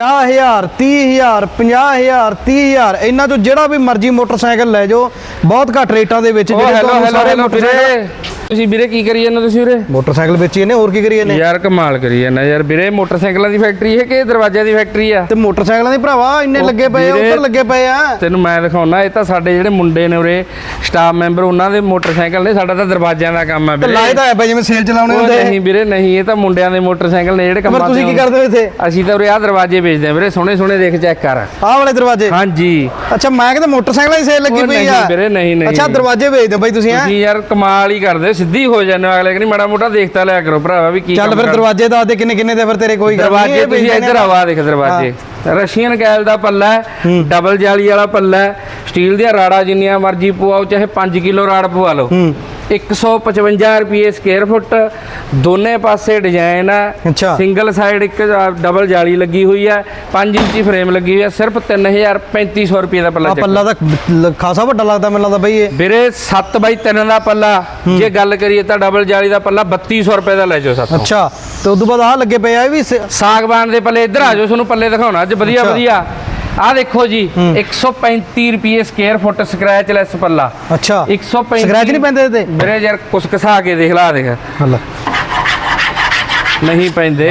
50000 30000 50000 30000 ਇਹਨਾਂ ਚੋਂ ਜਿਹੜਾ ਵੀ ਮਰਜ਼ੀ ਮੋਟਰਸਾਈਕਲ ਲੈ ਜਾਓ ਬਹੁਤ ਘੱਟ ਰੇਟਾਂ ਦੇ ਵਿੱਚ ਜਿਹੜੇ ਤੁਹਾਨੂੰ ਸਾਰੇ ਮੋਟਰਸਾਈਕਲ ਤੁਸੀਂ ਵੀਰੇ ਕੀ ਕਰੀ ਜਾਂਦੇ ਤੁਸੀਂ ਵੀਰੇ? ਮੋਟਰਸਾਈਕਲ ਵੇਚੀ ਇਹਨੇ ਹੋਰ ਕੀ ਕਰੀਏ ਨੇ ਯਾਰ ਕਮਾਲ ਕਰੀ ਜਾਂਦਾ ਯਾਰ ਵੀਰੇ ਮੋਟਰਸਾਈਕਲਾਂ ਦੀ ਫੈਕਟਰੀ ਹੈ ਕਿ ਦਰਵਾਜ਼ਿਆਂ ਦੀ ਫੈਕਟਰੀ ਆ? ਤੇ ਮੋਟਰਸਾਈਕਲਾਂ ਦੀ ਭਰਾਵਾ ਇੰਨੇ ਲੱਗੇ ਪਏ ਆ ਉੱਧਰ ਲੱਗੇ ਪਏ ਆ। ਤੈਨੂੰ ਮੈਂ ਦਿਖਾਉਣਾ ਇਹ ਤਾਂ ਸਾਡੇ ਜਿਹੜੇ ਮੁੰਡੇ ਨੇ ਉਰੇ ਸਟਾਫ ਮੈਂਬਰ ਉਹਨਾਂ ਦੇ ਮੋਟਰਸਾਈਕਲ ਨੇ ਸਾਡਾ ਤਾਂ ਦਰਵਾਜ਼ਿਆਂ ਦਾ ਕੰਮ ਆ ਵੀਰੇ। ਤਾਂ ਹੈ ਬਈ ਜਿਵੇਂ ਸੇਲ ਚਲਾਉਣੇ ਹੁੰਦੇ ਨਹੀਂ ਵੀਰੇ ਨਹੀਂ ਇਹ ਤਾਂ ਮੁੰਡਿਆਂ ਦੇ ਮੋਟਰਸਾਈਕਲ ਨੇ ਜਿਹੜੇ ਪਰ ਕੰਮਾਂ ਤੁਸੀਂ ਤੇ ਕੀ ਕਰਦੇ ਹੋ ਇੱਥੇ? ਅਸੀਂ ਤਾਂ ਉਰੇ ਆ ਦਰਵਾਜ਼ੇ ਵੇਚਦੇ ਆ ਵੀਰੇ ਸੋਹਣੇ ਸੋਹਣੇ ਦੇਖ ਚੈੱਕ ਕਰ। ਆਹ ਵਾਲੇ ਦਰਵਾਜ਼ੇ? ਹਾਂਜੀ। ਅੱਛਾ ਮੈਂ ਕਹਿੰਦਾ ਮੋਟਰਸਾਈਕਲਾਂ ਦੀ ਸੇਲ ਲੱਗੀ ਪਈ ਨਹੀਂ ਆ। ਵੀਰੇ, ਨਹੀਂ, ਨਹੀਂ। ਅੱਛਾ ਦਰਵਾਜ਼ੇ ਵੇਚਦੇ ਬਈ ਤੁਸੀਂ ਹੈਂ? ਤੁਸੀਂ ਯਾਰ ਕਮਾਲ ਹੀ ਕਰਦੇ ਸਿੱਧੀ ਹੋ ਜਾਂਦੇ ਹੋ ਅਗਲੇ ਕਿ ਨਹੀਂ ਮਾੜਾ ਮੋਟਾ ਦੇਖਤਾ ਲਿਆ ਕਰੋ ਭਰਾਵਾ ਵੀ ਕੀ ਚੱਲ ਫਿਰ ਦਰਵਾਜ਼ੇ ਦੱਸ ਦੇ ਕਿੰਨੇ ਕਿੰਨੇ ਦੇ ਫਿਰ ਤੇਰੇ? ਕੋਈ ਦਰਵਾਜ਼ੇ ਤੁਸੀਂ ਇੱਧਰ। ਆਵਾ ਦੇਖ ਦਰਵਾਜ਼ੇ। ਰਸ਼ੀਅਨ ਗੈਲ ਦਾ ਪੱਲਾ ਹੈ ਡਬਲ ਜਾਲੀ ਵਾਲਾ ਪੱਲਾ ਹੈ ਸਟੀਲ ਦੀਆਂ ਰਾੜਾਂ ਜਿੰਨੀਆਂ ਮਰਜ਼ੀ ਪਵਾਓ ਚਾਹੇ 5 ਕਿਲੋ ਰਾੜ ਪਵਾ ਲਓ। 155 ਰੁਪਏ ਸਕੁਅਰ ਫੁੱਟ ਦੋਨੇ ਪਾਸੇ ਡਿਜ਼ਾਈਨ ਹੈ ਅੱਛਾ। ਸਿੰਗਲ ਸਾਈਡ ਇੱਕ ਡਬਲ ਜਾਲੀ ਲੱਗੀ ਹੋਈ ਹੈ 5 ਇੰਚੀ ਫਰੇਮ ਲੱਗੀ ਹੋਈ ਹੈ ਸਿਰਫ 3350 ਰੁਪਏ ਦਾ ਪੱਲਾ ਆ ਚੱਕੋ। ਪੱਲਾ ਤਾਂ ਖਾਸਾ ਵੱਡਾ ਲੱਗਦਾ ਮੈਨੂੰ ਲੱਗਦਾ ਬਈ ਇਹ ਵੀਰੇ 7 ਬਾਈ 3 ਦਾ ਪੱਲਾ ਜੇ ਗੱਲ ਕਰੀਏ ਤਾਂ ਡਬਲ ਜਾਲੀ ਦਾ ਪੱਲਾ 3200 ਰੁਪਏ ਦਾ ਲੈ ਜਾਓ ਸਾਥੋਂ ਅੱਛਾ ਤੇ ਉਦੋਂ ਬਾਅਦ ਆਹ ਲੱਗੇ ਪਏ ਆ ਇਹ ਵੀ ਸਾਗਵਾਨ ਦੇ ਪੱਲੇ ਇੱਧਰ ਆ ਜਾਓ ਤੁਹਾਨੂੰ ਪੱਲੇ ਦਿਖਾਉਣਾ ਅੱਜ ਵਧੀਆ। ਵਧੀਆ ਆਹ ਦੇਖੋ ਜੀ 135 ਰੁਪਏ ਸਕੁਅਰ ਫੁੱਟ ਸਕ੍ਰੈਚ ਲੈਸ ਪੱਲਾ। ਅੱਛਾ। 135 ਸਕ੍ਰੈਚ ਨਹੀਂ ਪੈਂਦੇ ਇਹਦੇ? ਵੀਰੇ ਯਾਰ ਕੁਸ ਕਸਾ ਕੇ ਦੇਖ ਲਾ ਦੇਖ। ਹੱਲਾ। ਨਹੀਂ ਪੈਂਦੇ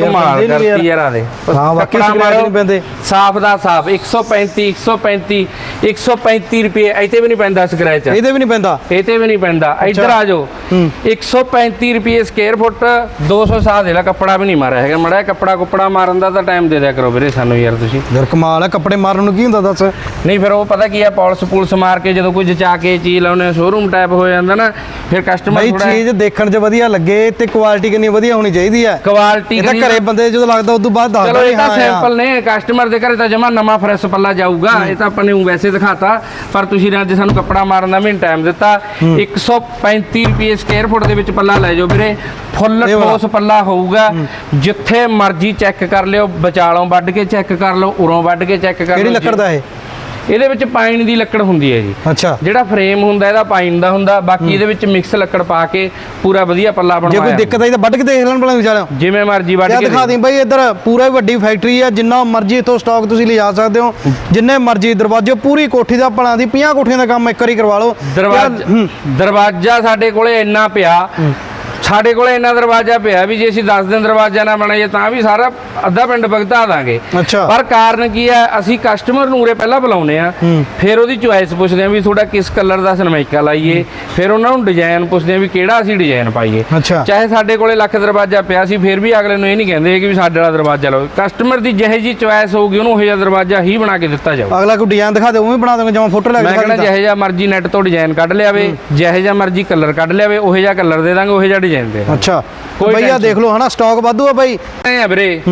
ਕਮਾਲ ਕਰਤੀ ਯਾਰ। ਆ ਦੇ ਹਾਂ, ਵਾਕਈ ਕੱਪੜਾ scratch ਮਾਰੋ, ਨੀ ਪੈਂਦੇ। ਸਾਫ਼ ਦਾ ਸਾਫ਼ 135 135 135 ਰੁਪਏ ਇੱਥੇ ਵੀ ਨਹੀਂ ਪੈਂਦਾ ਸਕ੍ਰੈਚ ਇਹਦੇ ਵੀ ਨਹੀਂ ਪੈਂਦਾ। ਇਹ ਤੇ ਵੀ ਨਹੀਂ ਪੈਂਦਾ। ਇੱਧਰ। ਆ ਜਾਓ। 135 ਰੁਪਏ ਸਕੁਅਰ ਫੁੱਟ 200 ਸਾਹ ਦੇ ਲਾ ਕੱਪੜਾ ਵੀ ਨਹੀਂ ਮਾਰਿਆ ਹੈਗਾ। ਮੜਾ ਕੱਪੜਾ ਕੁੱਪੜਾ ਮਾਰਨ ਦਾ ਤਾਂ ਟਾਈਮ ਦੇ ਦਿਆ ਕਰੋ ਵੀਰੇ ਸਾਨੂੰ ਯਾਰ ਤੁਸੀਂ। ਯਾਰ ਕਮਾਲ ਹੈ ਕੱਪੜੇ ਮਾਰਨ ਨੂੰ ਕੀ ਹੁੰਦਾ ਦੱਸ? ਨਹੀਂ ਫਿਰ ਉਹ ਪਤਾ ਕੀ ਆ ਪਾਲਿਸ ਪੁਲਿਸ ਮਾਰ ਕੇ ਜਦੋਂ ਕੋਈ ਜਚਾ ਕੇ ਚੀਜ਼ ਲਾਉਨੇ ਸ਼ੋਰੂਮ ਟਾਈਪ ਹੋ ਜਾਂਦਾ ਨਾ ਫਿਰ ਕਸਟਮਰ ਥੋੜਾ ਚੀਜ਼ ਦੇਖਣ 'ਚ ਵਧੀਆ ਲੱਗੇ ਤੇ ਕੁਆਲਿਟੀ ਕਿੰਨੀ ਵਧੀਆ ਹੋਣੀ ਚਾਹੀਦੀ ਹੈ ਕੁਆਲਿਟੀ ਇਹ ਤਾਂ ਘਰੇ ਬੰਦੇ ਜਦੋਂ ਲੱਗਦਾ ਉਦੋਂ ਬਾਅਦ ਦੱਸਦਾ ਚਲੋ ਇਹ ਤਾਂ ਹਾਂ। ਸੈਂਪਲ ਨੇ ਕਸਟਮਰ ਦੇ ਘਰੇ ਤਾਂ ਜਮਾ ਨਵਾਂ ਫਰੈਸ਼ ਪੱਲਾ ਜਾਊਗਾ ਇਹ ਤਾਂ ਆਪਾਂ ਨੇ ਵੈਸੇ ਦਿਖਾਤਾ ਪਰ ਤੁਸੀਂ ਅੱਜ ਸਾਨੂੰ ਕੱਪੜਾ ਮਾਰਨ ਦਾ ਵੀ ਟਾਈਮ ਦਿੱਤਾ। 135 ਰੁਪਏ ਸਕੁਅਰ ਫੁੱਟ ਦੇ ਵਿੱਚ ਪੱਲਾ ਲੈ ਜਾਓ ਵੀਰੇ। ਫੁੱਲ। ਠੋਸ ਪੱਲਾ ਹੋਊਗਾ। ਜਿੱਥੇ ਮਰਜ਼ੀ ਚੈੱਕ ਕਰ ਲਿਓ ਵਿਚਾਲੋਂ ਵੱਢ ਕੇ ਚੈੱਕ ਕਰ ਲਓ ਉਰੋਂ ਵੱਢ ਕੇ ਚੈੱਕ ਕਰ ਕਿਹੜੀ ਲਓ ਲੱਕੜ ਦਾ ਇਹ? ਇਹਦੇ ਵਿੱਚ ਪਾਈਨ ਦੀ ਲੱਕੜ ਹੁੰਦੀ ਹੈ ਜੀ। ਅੱਛਾ। ਜਿਹੜਾ ਫਰੇਮ ਹੁੰਦਾ ਇਹਦਾ ਪਾਈਨ ਦਾ ਹੁੰਦਾ ਬਾਕੀ ਇਹਦੇ ਵਿੱਚ ਮਿਕਸ ਲੱਕੜ ਪਾ ਕੇ ਪੂਰਾ ਵਧੀਆ ਪੱਲਾ ਜੇ ਕੋਈ ਬਣਵਾਇਆ ਦਿੱਕਤ ਆਈ ਤਾਂ ਵੱਢ ਕੇ ਦੇਖ ਲੈਣ ਭਲਾ ਵਿਚਾਰਿਆਂ ਜਿਵੇਂ ਮਰਜ਼ੀ ਵੱਢ ਕੇ ਦਿਖਾ ਦੇ। ਬਈ ਇੱਧਰ ਪੂਰਾ ਵੱਡੀ ਫੈਕਟਰੀ ਆ ਜਿੰਨਾ ਮਰਜ਼ੀ ਇਥੋਂ ਸਟਾਕ ਤੁਸੀਂ ਲਿਜਾ ਸਕਦੇ ਹੋ ਜਿੰਨੇ ਮਰਜ਼ੀ ਦਰਵਾਜ਼ੇ ਪੂਰੀ ਕੋਠੀ ਦਾ ਭਲਾਂ ਦੀ 50 ਕੋਠੀਆਂ ਦਾ ਕੰਮ ਇੱਕ ਵਾਰੀ ਕਰਵਾ ਲਓ। ਦਰਵਾਜ਼ਾ ਦਰਵਾਜ਼ਾ ਸਾਡੇ ਕੋਲੇ ਇੰਨਾ ਪਿਆ ਸਾਡੇ ਕੋਲੇ ਇੰਨਾ ਦਰਵਾਜ਼ਾ ਪਿਆ ਵੀ ਜੇ ਅਸੀਂ 10 ਦਿਨ ਦਰਵਾਜ਼ਾ ਨਾ ਬਣਾਈਏ ਤਾਂ ਵੀ ਸਾਰਾ ਅੱਧਾ ਪਿੰਡ ਭਗਤਾ ਦਾਂਗੇ। ਪਰ ਕਾਰਨ ਕੀ ਹੈ? ਅਸੀਂ ਕਸਟਮਰ ਨੂੰ ਉਰੇ ਪਹਿਲਾਂ ਬੁਲਾਉਨੇ ਆ ਫਿਰ ਉਹਦੀ ਚੁਆਇਸ ਪੁੱਛਦੇ ਆ ਵੀ ਤੁਹਾਡਾ ਕਿਸ ਕਲਰ ਦਾ ਸਨਮਾਈਕਾ ਲਾਈਏ। ਫਿਰ ਉਹਨਾਂ ਨੂੰ ਡਿਜ਼ਾਈਨ ਪੁੱਛਦੇ ਆ ਵੀ ਕਿਹੜਾ ਅਸੀਂ ਡਿਜ਼ਾਈਨ ਪਾਈਏ। ਚਾਹੇ ਸਾਡੇ ਕੋਲੇ ਲੱਖ ਦਰਵਾਜ਼ਾ ਪਿਆ ਸੀ ਫਿਰ ਵੀ ਅਗਲੇ ਨੂੰ ਇਹ ਨਹੀਂ ਕਹਿੰਦੇ ਕਿ ਵੀ ਸਾਡੇ ਵਾਲਾ ਦਰਵਾਜ਼ਾ ਲਓ। ਕਸਟਮਰ ਦੀ ਜਿਹੇ ਜੀ ਚੁਆਇਸ ਹੋਊਗੀ ਉਹਨੂੰ ਉਹ ਜਿਹਾ ਦਰਵਾਜ਼ਾ ਹੀ ਬਣਾ ਕੇ ਦਿੱਤਾ ਜਾਊ। ਅਗਲਾ ਕੋਈ ਡਿਜ਼ਾਈਨ ਦਿਖਾ ਦੇ ਉਵੇਂ ਬਣਾ ਦਾਂਗੇ ਜਿਵੇਂ ਫੋਟੋ ਲੈ ਕੇ ਮੈਂ ਕਹਿੰਦਾ। ਜਿਹੇ ਜਿਹਾ ਮਰਜ਼ੀ ਨੈਟ ਤੋਂ ਡਿਜ਼ਾਈਨ ਕੱਢ ਲਿਆਵੇ ਜਿਹੇ ਜਿਹਾ ਮਰਜ਼ੀ ਕਲਰ ਕੱਢ ਲਿਆਵੇ ਉਹੇ ਜਿਹਾ ਕਲਰ ਦੇ ਦਾਂਗੇ ਉਹੇ ਜਿਹਾ ਡਿਜ਼ਾਈਨ ਦੇ ਦਾਂਗੇ ਅੱਛਾ। ਕੋਈ ਆ tension ਦੇਖ ਲਓ ਹਨਾ ਸਟਾਕ ਵਾਧੂ ਆ ਬਈ। ਐ ਆ ਵੀਰੇ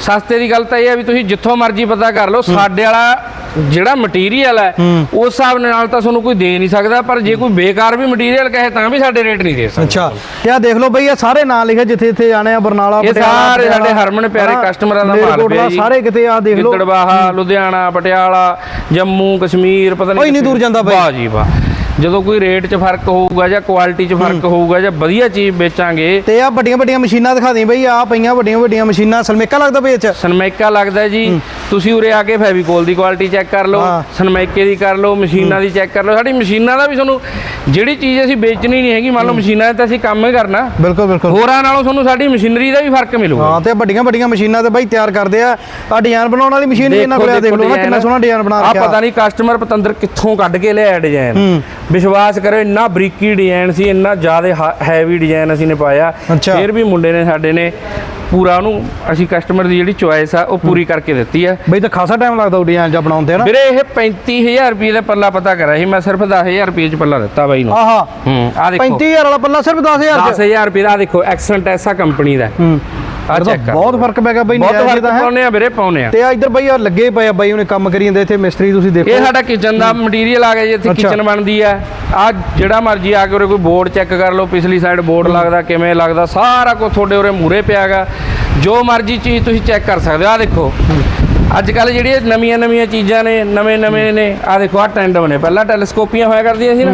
ਸਸਤੇ ਦੀ ਗੱਲ ਤਾਂ ਇਹ ਹੈ ਵੀ ਤੁਸੀਂ ਜਿੱਥੋਂ ਮਰਜ਼ੀ ਪਤਾ ਕਰ ਲਓ ਸਾਡੇ ਵਾਲਾ ਜਿਹੜਾ ਮਟੀਰੀਅਲ ਹੈ। ਉਸ ਹਿਸਾਬ ਨਾਲ ਤਾਂ ਤੁਹਾਨੂੰ ਕੋਈ ਦੇ ਨਹੀਂ ਸਕਦਾ ਪਰ ਜੇ ਕੋਈ ਬੇਕਾਰ ਵੀ ਮਟੀਰੀਅਲ ਕਹੇ ਤਾਂ ਵੀ ਸਾਡੇ ਰੇਟ ਨਹੀਂ ਦੇ ਸਕਦਾ। ਅੱਛਾ। ਤੇ ਆ ਦੇਖ ਲਓ ਬਈ ਆ ਸਾਰੇ ਨਾਂ ਲਿਖੇ ਜਿੱਥੇ ਜਿੱਥੇ ਜਾਣੇ ਆ ਬਰਨਾਲਾ ਇਹ ਪਟਿਆਲਾ, ਸਾਰੇ ਸਾਡੇ ਹਰਮਨ ਪਿਆਰੇ ਕਸਟਮਰਾਂ ਦਾ ਮਾਲ ਪਿਆ ਜੀ। ਸਾਰੇ ਕਿਤੇ ਆ ਦੇਖ ਲਓ। ਗਿੱਦੜਬਾਹਾ ਲੁਧਿਆਣਾ ਪਟਿਆਲਾ ਜੰਮੂ ਕਸ਼ਮੀਰ ਪਤਾ ਨਹੀਂ ਇੰਨੀ ਕਿੱਥੇ- ਦੂਰ ਜਾਂਦਾ ਬਾਈ। ਵਾਹ ਜੀ ਵਾਹ। ਜਦੋਂ ਕੋਈ ਰੇਟ 'ਚ ਫ਼ਰਕ ਹੋਊਗਾ ਜਾਂ ਕੁਆਲਿਟੀ 'ਚ ਫ਼ਰਕ ਹੋਊਗਾ ਜਾਂ ਵਧੀਆ ਚੀਜ਼ ਵੇਚਾਂਗੇ ਤੇ ਆ ਵੱਡੀਆਂ ਵੱਡੀਆਂ ਮਸ਼ੀਨਾਂ ਦਿਖਾ ਦੇ ਬਈ ਆ ਪਈਆਂ ਵੱਡੀਆਂ ਵੱਡੀਆਂ ਮਸ਼ੀਨਾਂ ਸਲਮੇਕਾ ਲੱਗਦਾ ਬਈ ਇਹ ਚ? ਸਨਮਾਈਕਾ ਲੱਗਦਾ ਜੀ। ਤੁਸੀਂ ਉਰੇ ਆ ਕੇ ਫੈਵੀਕੋਲ ਦੀ ਕੁਆਲਿਟੀ ਚੈੱਕ ਕਰ ਲਓ ਹਾਂ। ਸਨਮਾਈਕੇ ਦੀ ਕਰ ਲਓ ਮਸ਼ੀਨਾਂ ਦੀ ਚੈੱਕ ਕਰ ਲਓ। ਸਾਡੀ ਮਸ਼ੀਨਾਂ ਦਾ ਵੀ ਤੁਹਾਨੂੰ ਜਿਹੜੀ ਚੀਜ਼ ਅਸੀਂ ਵੇਚਣੀ ਨਹੀਂ ਹੈਗੀ ਮੰਨ ਲਓ ਮਸ਼ੀਨਾਂ 'ਤੇ ਅਸੀਂ ਕੰਮ ਹੀ ਕਰਨਾ ਬਿਲਕੁਲ ਬਿਲਕੁਲ। ਹੋਰਾਂ ਨਾਲੋਂ ਤੁਹਾਨੂੰ ਸਾਡੀ ਮਸ਼ੀਨਰੀ ਦਾ ਵੀ ਫ਼ਰਕ ਮਿਲੂਗਾ। ਹਾਂ ਤੇ ਵੱਡੀਆਂ ਵੱਡੀਆਂ ਮਸ਼ੀਨਾਂ ਤੇ ਬਈ ਤਿਆਰ ਕਰਦੇ ਆ। ਆ ਡਿਜ਼ਾਈਨ ਬਣਾਉਣ ਵਾਲੀ ਮਸ਼ੀਨ ਵੀ ਇਹਨਾਂ ਕੋਲ ਆ ਦੇਖ ਲਓ ਨਾ ਕਿੰਨਾ ਸੋਹਣਾ ਡਿਜ਼ਾਈਨ ਬਣਾ ਆ ਰੱਖਿਆ। ਪਤਾ ਨਹੀਂ ਕਸਟਮਰ ਪਤੰਦਰ ਕਿੱਥੋਂ ਕੱਢ ਕੇ ਲਿਆਇਆ ਡਿਜ਼ਾਈਨ। ਵਿਸ਼ਵਾਸ ਕਰੋ ਇੰਨਾ ਬਰੀਕੀ ਡਿਜ਼ਾਈਨ ਸੀ ਇੰਨਾ ਜ਼ਿਆਦਾ ਹੈਵੀ ਡਿਜ਼ਾਈਨ ਅਸੀਂ ਨੇ ਪਾਇਆ। ਫਿਰ ਵੀ ਮੁੰਡੇ ਨੇ ਸਾਡੇ ਨੇ ਪੂਰਾ ਉਹਨੂੰ ਅਸੀਂ ਕਸਟਮਰ ਦੀ ਜਿਹੜੀ ਚੁਆਇਸ ਆ ਉਹ ਪੂਰੀ ਕਰਕੇ ਦਿੱਤੀ ਆ। ਬਈ ਤਾਂ ਖਾਸਾ ਟਾਈਮ ਲੱਗਦਾ ਉਹ ਡਿਜ਼ਾਈਨ ਜਾਂ ਬਣਾਉਂਦੇ ਆ ਨਾ। ਵੀਰੇ ਇਹ 35000 ਰੁਪਏ ਦਾ ਪੱਲਾ ਪਤਾ ਕਰਿਆ ਸੀ ਮੈਂ ਸਿਰਫ 10000 ਰੁਪਏ ਚ ਪੱਲਾ ਦਿੱਤਾ ਬਾਈ ਨੂੰ। ਆਹਾ। ਹੂੰ ਆ ਦੇਖੋ। 35000 ਵਾਲਾ ਪੱਲਾ ਸਿਰਫ 10000 ਚ? 10000 ਰੁਪਏ ਦਾ ਦੇਖੋ ਐਕਸੈਂਟ ਐਸਾ ਕੰਪਨੀ ਦਾ। ਹੂੰ। ਆ ਚੈੱਕ ਕਰ। ਬਹੁਤ ਫ਼ਰਕ ਪੈ ਗਿਆ ਬਈ ਬਹੁਤ ਫ਼ਰਕ ਪਾਉਨੇ ਆ ਵੀਰੇ ਪਾਉਨੇ ਆ। ਤੇ ਆ ਇੱਧਰ ਬਈ ਆ ਲੱਗੇ ਪਏ ਆ ਬਈ ਉਹਨੇ ਕੰਮ ਕਰੀ ਜਾਂਦੇ ਇੱਥੇ ਮਿਸਤਰੀ ਤੁਸੀਂ ਦੇਖੋ। ਇਹ ਸਾਡਾ ਕਿਚਨ ਦਾ ਮਟੀਰੀਅਲ ਆ ਗਿਆ ਜੀ ਇੱਥੇ। ਕਿਚਨ ਬਣਦੀ ਆ। ਆ ਜਿਹੜਾ ਮਰਜ਼ੀ ਆ ਕੇ ਉਰੇ ਕੋਈ ਬੋਰਡ ਚੈੱਕ ਕਰ ਲਓ ਪਿਛਲੀ ਸਾਈਡ ਬੋਰਡ ਲੱਗਦਾ ਕਿਵੇਂ ਲੱਗਦਾ ਸਾਰਾ ਕੁਝ ਤੁਹਾਡੇ ਉਰੇ ਮੂਰੇ ਪਿਆਗਾ ਜੋ ਮਰਜ਼ੀ ਚੀਜ਼ ਤੁਸੀਂ ਚੈੱਕ ਕਰ ਸਕਦੇ ਹੋ। ਆ ਦੇਖੋ ਅੱਜ ਕੱਲ ਜਿਹੜੀਆਂ ਨਵੀਆਂ ਨਵੀਆਂ ਚੀਜ਼ਾਂ ਨੇ ਨਵੇਂ ਨਵੇਂ ਨੇ ਆ ਦੇਖੋ ਆ ਟੈਂਡਮ ਨੇ ਪਹਿਲਾਂ ਟੈਲੀਸਕੋਪੀਆਂ ਹੋਇਆ ਕਰਦੀਆਂ ਸੀ ਨਾ।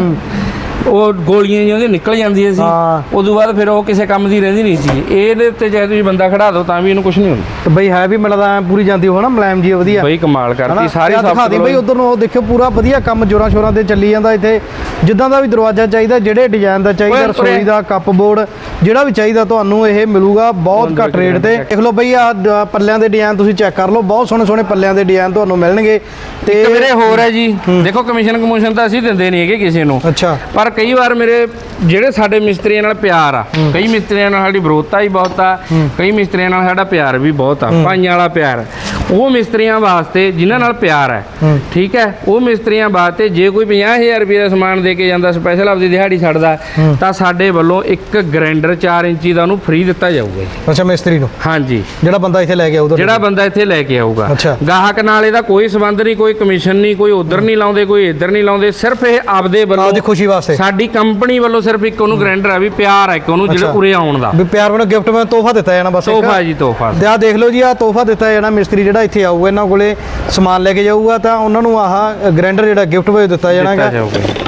ਉਹ ਗੋਲੀਆਂ ਜਿਹੀਆਂ ਨਿਕਲ ਜਾਂਦੀਆਂ ਸੀ। ਹਾਂ। ਉਦੋਂ ਬਾਅਦ ਫਿਰ ਉਹ ਕਿਸੇ ਕੰਮ ਦੀ ਰਹਿੰਦੀ ਨਹੀਂ ਸੀ। ਇਹਦੇ ਉੱਤੇ ਜੇ ਤੁਸੀਂ ਬੰਦਾ ਖੜਾ ਦਿਓ ਤਾਂ ਵੀ ਇਹਨੂੰ ਕੁਝ ਨਹੀਂ ਹੁੰਦਾ। ਤੇ ਬਈ ਹੈ ਵੀ ਮਿਲਦਾ ਪੂਰੀ ਜਾਂਦੀ ਹੋ ਨਾ ਮਲਾਇਮ ਜੀ ਵਧੀਆ। ਬਈ ਕਮਾਲ ਕਰਤੀ? ਸਾਰੀ ਤੇ ਆਹ ਦਿਖਾ ਦੀ ਬਈ ਉਧਰ ਨੂੰ ਉਹ ਦੇਖਿਓ ਪੂਰਾ ਵਧੀਆ ਕੰਮ ਜੋਰਾਂ ਸ਼ੋਰਾਂ ਤੇ ਚੱਲੀ ਜਾਂਦਾ ਇੱਥੇ। ਜਿੱਦਾਂ ਦਾ ਵੀ ਦਰਵਾਜ਼ਾ ਚਾਹੀਦਾ ਜਿਹੜੇ ਡਿਜ਼ਾਈਨ ਦਾ ਚਾਹੀਦਾ ਓਏ ਰਸੋਈ। ਦਾ ਕੱਪ ਬੋਰਡ ਜਿਹੜਾ ਵੀ ਚਾਹੀਦਾ ਤੁਹਾਨੂੰ ਇਹ ਮਿਲੂਗਾ ਬਹੁਤ ਘੱਟ ਰੇਟ ਤੇ। ਦੇਖ ਲਓ ਬਈ ਆ ਪੱਲਿਆਂ ਦੇ ਡਿਜ਼ਾਈਨ ਤੁਸੀਂ ਚੈੱਕ ਕਰ ਲਓ ਬਹੁਤ ਸੋਹਣੇ ਸੋਹਣੇ ਪੱਲਿਆਂ ਦੇ ਡਿਜ਼ਾਈਨ ਤੁਹਾਨੂੰ ਮਿਲਣਗੇ। ਤੇ ਇੱਕ ਵੀਰੇ ਹੋਰ ਹੈ ਜੀ। ਦੇਖੋ ਕਮਿਸ਼ਨ ਕਮਿਸ਼ਨ ਤਾਂ ਅਸੀਂ ਦਿੰਦੇ ਨਹੀਂ ਹੈਗੇ ਕਿਸੇ ਨੂੰ। ਅੱਛਾ। ਪਰ ਕਈ ਵਾਰ ਮੇਰੇ ਜਿਹੜੇ ਸਾਡੇ ਮਿਸਤਰੀਆਂ ਨਾਲ ਪਿਆਰ ਆ ਕਈ ਮਿਸਤਰੀਆਂ ਨਾਲ ਸਾਡੀ ਵਿਰੋਧਤਾ ਹੀ ਬਹੁਤ ਆ ਕਈ ਮਿਸਤਰੀਆਂ ਨਾਲ ਸਾਡਾ ਪਿਆਰ ਵੀ ਬਹੁਤ ਆ ਭਾਈਆਂ ਵਾਲਾ ਪਿਆਰ। ਉਹ ਮਿਸਤਰੀਆਂ ਵਾਸਤੇ ਜਿਨ੍ਹਾਂ ਨਾਲ ਪਿਆਰ ਹੈ ਠੀਕ ਹੈ? ਉਹ ਮਿਸਤਰੀਆਂ ਵਾਸਤੇ ਜੇ ਕੋਈ 50000 ਰੁਪਏ ਦਾ ਸਮਾਨ ਦੇ ਕੇ ਜਾਂਦਾ ਸਪੈਸ਼ਲ ਆਪਦੀ ਦਿਹਾੜੀ ਛੱਡਦਾ ਤਾਂ ਸਾਡੇ ਵੱਲੋਂ ਇੱਕ ਗ੍ਰਾਈਂਡਰ 4 ਇੰਚੀ ਦਾ ਉਹਨੂੰ ਫ੍ਰੀ ਦਿੱਤਾ ਜਾਊਗਾ ਜੀ। ਅੱਛਾ ਮਿਸਤਰੀ ਨੂੰ? ਹਾਂਜੀ। ਜਿਹੜਾ ਬੰਦਾ ਇੱਥੇ ਲੈ ਕੇ ਆਊ ਜਿਹੜਾ ਬੰਦਾ ਇੱਥੇ ਲੈ ਕੇ ਆਊਗਾ। ਗਾਹਕ ਨਾਲ ਇਹਦਾ ਕੋਈ ਸੰਬੰਧ ਨਹੀਂ ਕੋਈ ਕਮਿਸ਼ਨ ਨਹੀਂ ਕੋਈ ਉਧਰ ਨਹੀਂ ਲਾਉਂਦੇ ਕੋਈ ਇੱਧਰ ਨਹੀਂ ਲਾਉਂਦੇ ਸਿਰਫ ਇਹ ਆਪਦੇ ਵੱਲੋਂ ਆਪਦੀ ਖੁਸ਼ੀ ਵਾਸਤੇ? ਸਾਡੀ ਕੰਪਨੀ ਵੱਲੋਂ ਸਿਰਫ ਇੱਕ ਉਹਨੂੰ ਗ੍ਰੈਂਡਰ ਆ ਵੀ ਪਿਆਰ ਹੈ ਇੱਕ ਉਹਨੂੰ ਜਿਹੜਾ। ਉਰੇ ਆਉਣ ਦਾ। ਵੀ ਪਿਆਰ ਵੱਲੋਂ ਗਿਫਟ ਮੈਂ ਤੋਹਫਾ ਦਿੱਤਾ ਜਾਣਾ ਬਸ। ਤੋਹਫਾ ਜੀ ਤੋਹਫਾ। ਤੇ ਆਹ ਦੇਖ ਲਓ ਜੀ ਆਹ ਤੋਹਫਾ ਦਿੱਤਾ ਜਾਣਾ ਮਿਸਤਰੀ ਜਿਹੜਾ ਇੱਥੇ ਆਊਗਾ ਇਹਨਾਂ ਕੋਲੇ ਸਮਾਨ ਲੈ ਕੇ ਜਾਊਗਾ ਤਾਂ ਉਹਨਾਂ ਨੂੰ ਆਹ ਗ੍ਰਾਈਂਡਰ ਜਿਹੜਾ ਗਿਫਟ ਵਜੋਂ ਦਿੱਤਾ ਜਾਣਾਗਾ।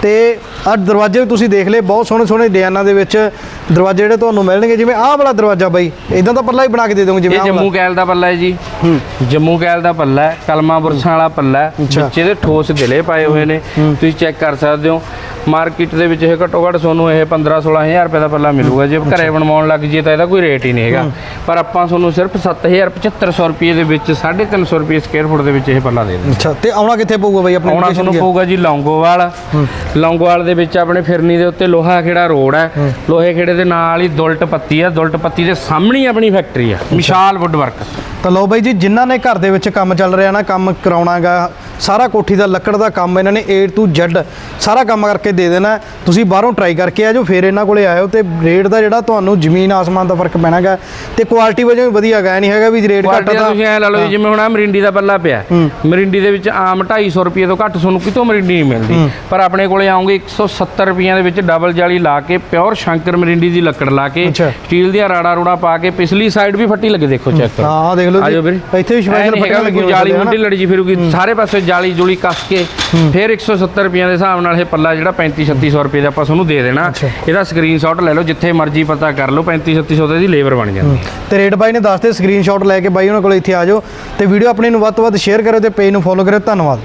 ਤੇ ਆਹ ਦਰਵਾਜ਼ੇ ਵੀ ਤੁਸੀਂ ਦੇਖ ਲਏ ਬਹੁਤ ਸੋਹਣੇ ਸੋਹਣੇ ਡਿਜ਼ਾਈਨਾਂ ਦੇ ਵਿੱਚ ਦਰਵਾਜ਼ੇ ਜਿਹੜੇ ਤੁਹਾਨੂੰ ਮਿਲਣਗੇ ਜਿਵੇਂ ਆਹ ਵਾਲਾ ਦਰਵਾਜ਼ਾ ਬਾਈ ਇਦਾਂ ਦਾ ਪੱਲਾ ਹੀ ਬਣਾ ਕੇ ਦੇ ਦਊਂਗੇ ਜਿਵੇਂ ਇਹ ਆਹ ਜੰਮੂ ਕੈਲ ਦਾ ਪੱਲਾ ਹੈ ਜੀ। ਜੰਮੂ ਕੈਲ ਦਾ ਪੱਲਾ ਹੈ ਕਲਮਾ ਬੁਰਸਾਂ ਵਾਲਾ ਪੱਲਾ ਹੈ। ਵਿੱਚ ਇਹਦੇ ਠੋਸ ਦਿਲੇ ਪਾਏ ਹੋਏ ਨੇ ਤੁਸੀਂ ਚੈੱਕ ਕਰ ਸਕਦੇ ਹੋ। ਮਾਰਕੀਟ ਦੇ ਵਿੱਚ ਇਹ ਘੱਟੋ ਘੱਟ ਤੁਹਾਨੂੰ ਇਹ 15 16000 ਰੁਪਏ ਦਾ ਪੱਲਾ ਮਿਲੂਗਾ। ਜੇ ਘਰੇ ਬਣਵਾਉਣ ਲੱਗ ਜੇ ਤਾਂ ਇਹਦਾ ਕੋਈ ਰੇਟ ਹੀ ਨਹੀਂ ਹੈਗਾ। ਪਰ ਆਪਾਂ ਤੁਹਾਨੂੰ ਸਿਰਫ 7750 ਰੁਪਏ ਦੇ ਵਿੱਚ 350 ਰੁਪਏ ਸਕੁਅਰ ਫੁੱਟ ਦੇ ਵਿੱਚ ਇਹ ਪੱਲਾ ਦੇ ਦਿੰਦੇ ਅੱਛਾ ਤੇ ਆਉਣਾ ਕਿੱਥੇ ਪਊਗਾ ਬਾਈ ਆਪਣੇ ਆਉਣਾ ਤੁਹਾਨੂੰ? ਪਊਗਾ ਜੀ ਲੌਂਗੋਵਾਲ। ਲੌਂਗੋਵਾਲ ਦੇ ਵਿੱਚ ਆਪਣੇ ਫਿਰਨੀ ਦੇ ਉੱਤੇ ਲੋਹਾ ਖੇੜਾ ਰੋਡ ਹੈ। ਲੋਹੇ ਖੇੜੇ ਦੇ ਨਾਲ ਹੀ ਦੁਲਟ ਪੱਤੀ ਹੈ। ਦੁਲਟ ਪੱਤੀ ਦੇ ਸਾਹਮਣੇ ਹੀ ਆਪਣੀ ਫੈਕਟਰੀ ਹੈ। ਵਿਸ਼ਾਲ ਵੁੱਡ ਵਰਕ ਤਾਂ ਲਓ ਬਾਈ ਜੀ ਜਿਨ੍ਹਾਂ ਨੇ ਘਰ ਦੇ ਵਿੱਚ ਕੰਮ ਚੱਲ ਰਿਹਾ ਨਾ ਕੰਮ ਕਰਾਉਣਾਗਾ ਸਾਰਾ ਕੋਠੀ ਦਾ ਲੱਕੜ ਦਾ ਕੰਮ ਇਹਨਾਂ ਨੇ A to Z ਸਾਰਾ ਕੰਮ ਕਰਕੇ ਦੇ ਦੇਣਾ। ਤੁਸੀਂ ਬਾਹਰੋਂ ਟਰਾਈ ਕਰਕੇ ਆਜੋ ਫਿਰ ਇਹਨਾਂ ਕੋਲੇ ਆਇਓ ਤੇ ਰੇਟ ਦਾ ਜਿਹੜਾ ਤੁਹਾਨੂੰ ਜ਼ਮੀਨ ਆਸਮਾਨ ਦਾ ਫ਼ਰਕ ਪੈਣਾਗਾ ਤੇ ਕੁਆਲਿਟੀ ਵਜੋਂ ਵੀ ਵਧੀਆ ਗਾ ਇਹ ਨਹੀਂ ਹੈਗਾ ਵੀ ਰੇਟ ਘੱਟ ਦਾ ਤੁਸੀਂ ਐ ਲਾ ਲਓ ਜਿਵੇਂ ਹੁਣ ਆ ਮਰਿੰਡੀ ਦਾ ਪੱਲਾ ਪਿਆ। ਮਰਿੰਡੀ ਦੇ ਵਿੱਚ ਆਮ 250 ਰੁਪਏ ਤੋਂ ਘੱਟ ਤੁਹਾਨੂੰ ਕਿਤੋਂ ਮਰਿੰਡੀ ਨਹੀਂ ਮਿਲਦੀ। ਪਰ ਆਪਣੇ ਕੋਲੇ ਆਉਂਗੇ 170 ਰੁਪਈਆਂ ਦੇ ਵਿੱਚ ਡਬਲ ਜਾਲੀ ਲਾ ਕੇ ਪਿਓਰ ਸ਼ੰਕਰ ਮਰਿੰਡੀ ਦੀ ਲੱਕੜ ਲਾ ਕੇ। ਸਟੀਲ ਦੀਆਂ ਰਾੜਾ ਰੂੜਾ ਪਾ ਕੇ ਪਿਛਲੀ ਸਾਈਡ ਵੀ ਫੱਟੀ ਲੱਗੇ ਦੇਖੋ ਚੈੱਕ ਕਰੋ। ਹਾਂ ਦੇਖ ਲਓ ਆਜੋ ਜੀ ਵੀਰੇ। ਇੱਥੇ ਵੀ ਸਪੈਸ਼ਲ ਹੈਗਾ ਵੀ ਕੋਈ ਲੱਗੀਆਂ ਜਾਲੀ ਮੁੰਡੀ ਲੜੀ ਜੀ ਫਿਰੂਗੀ ਸਾਰੇ ਪਾਸੇ ਜਾਲੀ ਜੁਲੀ ਕੱਸ ਕੇ ਫਿਰ 170 ਰੁਪਈਆਂ ਦੇ ਹਿਸਾਬ ਨਾਲ ਇਹ ਪੱਲਾ ਜਿਹੜਾ 35 3600 ਰੁਪਏ ਦਾ ਆਪਾਂ ਤੁਹਾਨੂੰ ਦੇ ਦੇਣਾ। ਇਹਦਾ ਸਕਰੀਨਸ਼ਾਟ ਲੈ ਲਓ ਜਿੱਥੇ ਮਰਜ਼ੀ ਪਤਾ ਕਰ ਲਓ 35 3600 ਦੀ ਲੇਬਰ ਬਣ ਜਾਂਦੀ। ਤੇ ਰੇਟ ਬਾਈ ਨੇ ਦੱਸਦੇ ਸਕਰੀਨਸ਼ਾਟ ਲੈ ਕੇ ਬਾਈ ਉਹਨਾਂ ਕੋਲ ਇੱਥੇ ਆ ਜਾਓ। ਤੇ ਵੀਡੀਓ ਆਪਣੀ ਨੂੰ ਵੱਧ ਤੋਂ ਵੱਧ ਸ਼ੇਅਰ ਕਰਿਓ ਤੇ ਪੇਜ ਨੂੰ ਫੋਲੋ ਕਰਿਓ। ਧੰਨਵਾਦ।